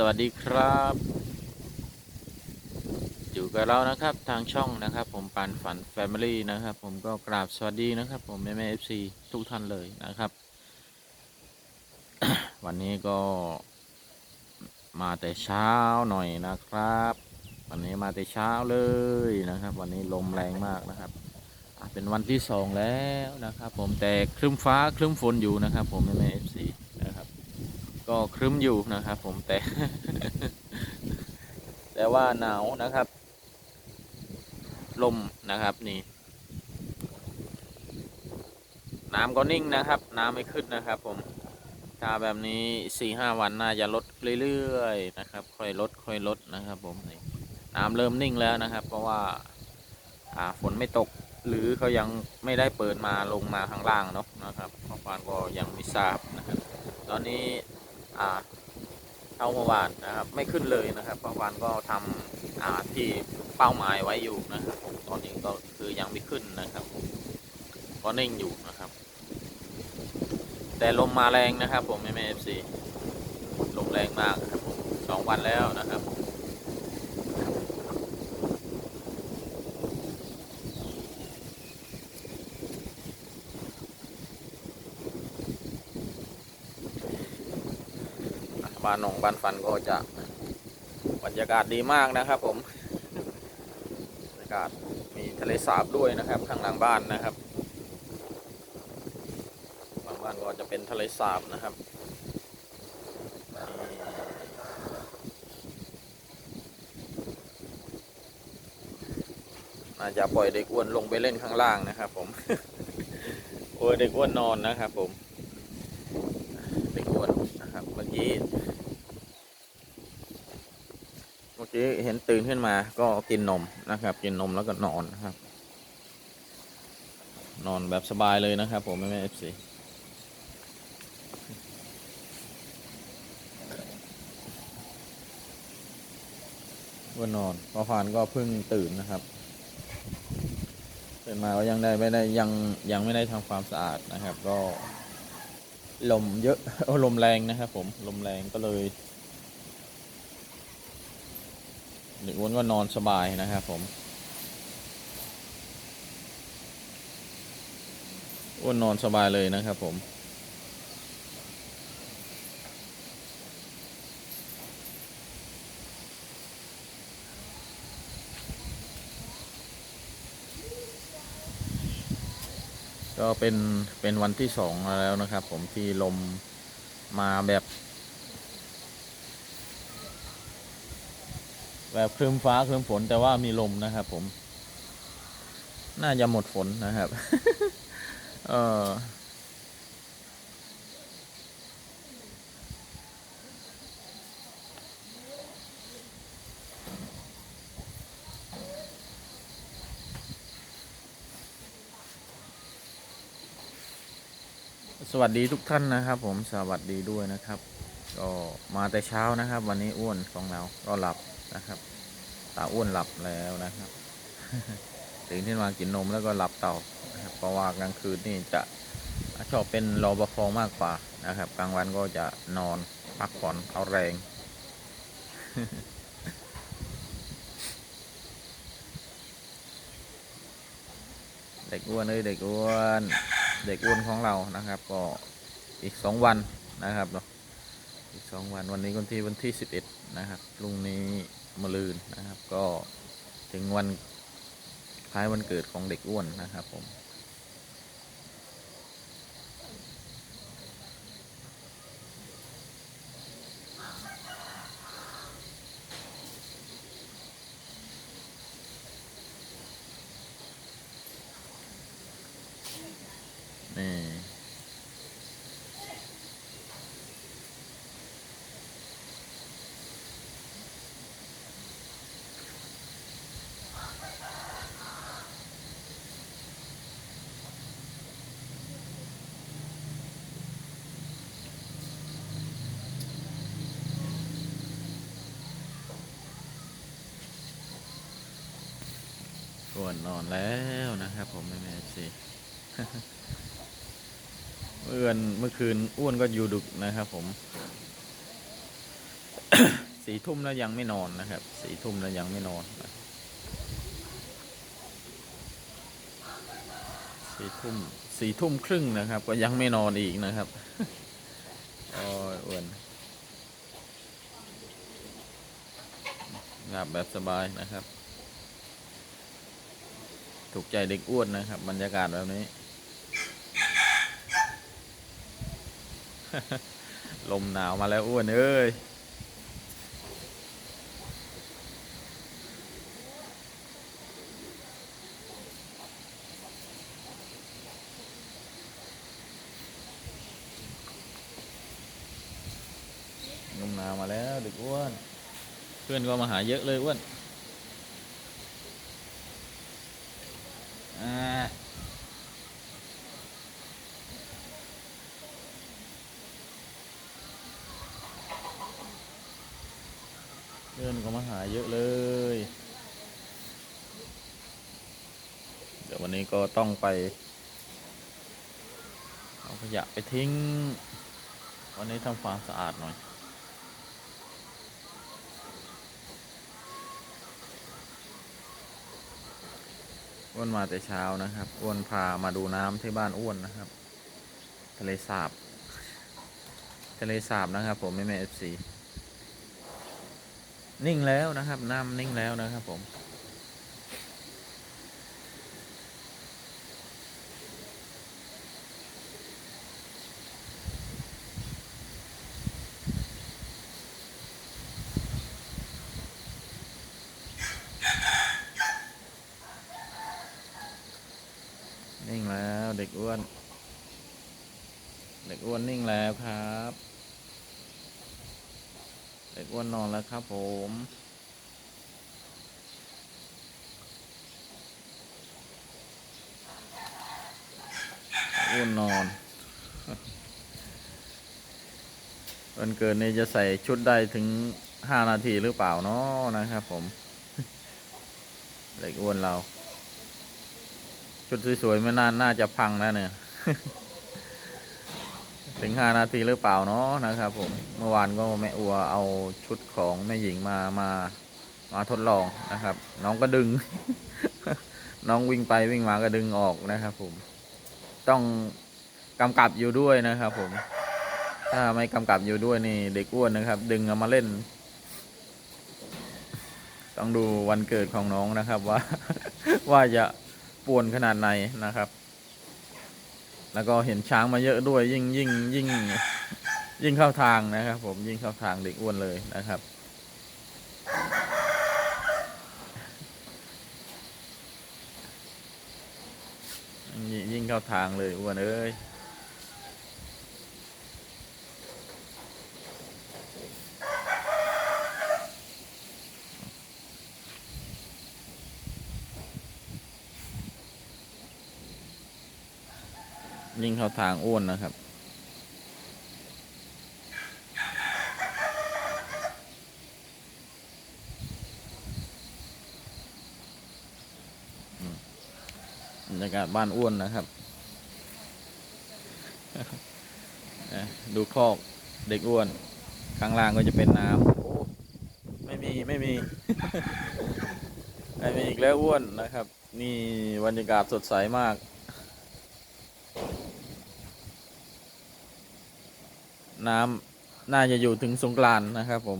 สวัสดีครับ อยู่กับเรานะครับทางช่องนะครับ ผมปานฝันแฟมิลี่นะครับ ผมก็กราบสวัสดีนะครับ ผมแม่แม่เอฟซีทุกท่านเลยนะครับ วันนี้ก็มาแต่เช้าหน่อยนะครับ วันนี้มาแต่เช้าเลยนะครับ วันนี้ลมแรงมากนะครับเป็นวันที่สองแล้วนะครับ ผมแต่ครึ้มฟ้าครึ้มฝนอยู่นะครับ ผมแม่แม่เอฟซีนะครับ ก็ครึ้มอยู่นะครับผมแต่ แต่ว่าหนาวนะครับ ลมนะครับนี่น้ำก็นิ่งนะครับ น้ำไม่ขึ้นนะครับ ผมถ้าแบบนี้สี่ห้าวันน่าจะลดเรื่อยๆนะครับ ค่อยลดค่อยลดนะครับ ผมนี่น้ำเริ่มนิ่งแล้วนะครับ เพราะว่าอ่าฝนไม่ตกหรือเขายังไม่ได้เปิดมาลงมาข้างล่างเนาะนะครับข้อความก็ยังไม่ทราบนะครับ ตอนนี้ เท่าเมื่อวานนะครับ ไม่ขึ้นเลยนะครับเมื่อวานก็ทำอ่าที่เป้าหมายไว้อยู่นะครับผมตอนนี้ก็คือยังไม่ขึ้นนะครับก็นิ่งอยู่นะครับ แต่ลมมาแรงนะครับ ผมไม่ไม่เอฟซีลมแรงมากครับผมสองวันแล้วนะครับ บ้านหนองบ้านฟันก็จะบรรยากาศดีมากนะครับผมบรรยากาศมีทะเลสาบด้วยนะครับข้างหลังบ้านนะครับบางบ้านก็จะเป็นทะเลสาบนะครับน่าจะปล่อยเด็กอ้วนลงไปเล่นข้างล่างนะครับผม โอ้ยเด็กอ้วนนอนนะครับผม เด็กอ้วนนะครับเมื่อกี้ เมื่อกี้เห็นตื่นขึ้นมาก็กินนมนะครับ กินนมแล้วก็นอนนะครับ นอนแบบสบายเลยนะครับ ผมแม่แม่เอฟซีว่านอนพอผ่านก็เพิ่งตื่นนะครับตื่นมาก็ยังได้ไม่ได้ยังยังไม่ได้ทำความสะอาดนะครับ ก็ลมเยอะลมแรงนะครับ ผมลมแรงก็เลย เด็กอ้วนก็นอนสบายนะครับผมอ้วนนอนสบายเลยนะครับผม ก็เป็นเป็นวันที่สองแล้วนะครับผมที่ลมมาแบบ แบบครึ้มฟ้าครึ้มฝนแต่ว่ามีลมนะครับ ผม น่าจะหมดฝนนะครับ เออสวัสดีทุกท่านนะครับ ผมสวัสดีด้วยนะครับ ก็มาแต่เช้านะครับ วันนี้อ้วนของเราก็หลับ นะครับตาอ้วนหลับแล้วนะครับตื่นขึ้นมากินนมแล้วก็หลับต่อนะครับเพราะว่ากลางคืนนี่จะชอบเป็นรอบคอมากกว่านะครับ กลางวันก็จะนอนพักผ่อนเอาแรง เด็กอ้วนเลยเด็กอ้วน เด็กอ้วนของเรานะครับ ก็อีกสองวันนะครับเนาะ อีกสองวันวันนี้วันที่วันที่สิบเอ็ดนะครับพรุ่งนี้มะลืนนะครับ ก็ถึงวันคล้ายวันเกิดของเด็กอ้วนนะครับผมนี่ วนนอนแล้วนะครับ ผมแม่แม่สิเมื่อคืนเมื่อคืนอ้วนก็อยู่ดึกนะครับ ผมสี่ทุ่มแล้วยังไม่นอนนะครับสี่ทุ่มแล้วยังไม่นอนนะสี่ทุ่มสี่ทุ่มครึ่งนะครับ ก็ยังไม่นอนอีกนะครับโอ้ยอ้วนหลับแบบสบายนะครับ ถูกใจเด็กอ้วนนะครับบรรยากาศแบบนี้ ลมหนาวมาแล้วอ้วนเอ้ยลมหนาวมาแล้วเด็กอ้วน เพื่อนก็มาหาเยอะเลยอ้วน อ่าเพื่อนก็มาหาเยอะเลย เดี๋ยววันนี้ก็ต้องไป เอาขยะไปทิ้ง วันนี้ทำความสะอาดหน่อย อ้วนมาแต่เช้านะครับ อ้วนพามาดูน้ำที่บ้านอ้วนนะครับ ทะเลสาบ ทะเลสาบนะครับ ผมไม่แม่เอฟซีนิ่งแล้วนะครับ น้ำนิ่งแล้วนะครับ ผม นิ่งแล้วเด็กอ้วน เด็กอ้วนนิ่งแล้วครับ เด็กอ้วนนอนแล้วครับผมอ้วนนอนวันเกิดนี้จะใส่ชุดได้ถึงห้านาทีหรือเปล่าเนาะนะครับผม เด็กอ้วนเรา ชุดสวยๆไม่น่าน่าจะพังนะเนี่ย ถึงห้านาทีหรือเปล่าเนาะนะครับผม เมื่อวานก็แม่อัวเอาชุดของแม่หญิงมามามาทดลองนะครับ น้องก็ดึง น้องวิ่งไปวิ่งมาก็ดึงออกนะครับ ผม ต้องกำกับอยู่ด้วยนะครับ ผม ถ้าไม่กำกับอยู่ด้วยนี่ เด็กอ้วนนะครับ ดึงเอามาเล่น ต้องดูวันเกิดของน้องนะครับว่าว่าจะ ป่วนขนาดไหนนะครับ แล้วก็เห็นช้างมาเยอะด้วยยิ่งยิ่งยิ่งยิ่งเข้าทางนะครับ ผมยิ่งเข้าทางเด็กอ้วนเลยนะครับ ยิ่งยิ่งเข้าทางเลยอ้วนเอ้ย ยิ่งเข้าทางอ้วนนะครับ บรรยากาศบ้านอ้วนนะครับ ดูคอกเด็กอ้วน ข้างล่างก็จะเป็นน้ำโอ้ไม่มี ไม่มี ไม่มีอีกแล้วอ้วนนะครับ นี่บรรยากาศสดใสมาก น้ำน่าจะอยู่ถึงสงกรานนะครับผม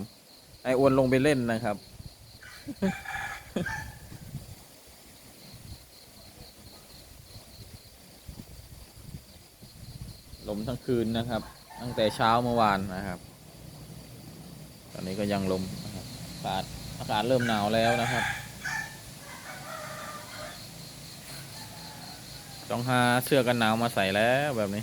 ไออ้วนลงไปเล่นนะครับ ลมทั้งคืนนะครับ ตั้งแต่เช้าเมื่อวานนะครับ ตอนนี้ก็ยังลมนะครับอากาศอากาศเริ่มหนาวแล้วนะครับ ต้องหาเสื้อกันหนาวมาใส่แล้วแบบนี้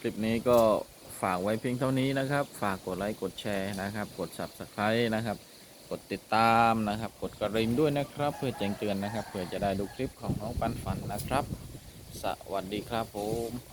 คลิปนี้ก็ฝากไว้เพียงเท่านี้นะครับ ฝากกดไลค์กดแชร์นะครับ กด subscribe นะครับ กดติดตามนะครับ กดกระดิ่งด้วยนะครับ เพื่อแจ้งเตือนนะครับ เพื่อจะได้ดูคลิปของน้องปันฝันนะครับ สวัสดีครับผม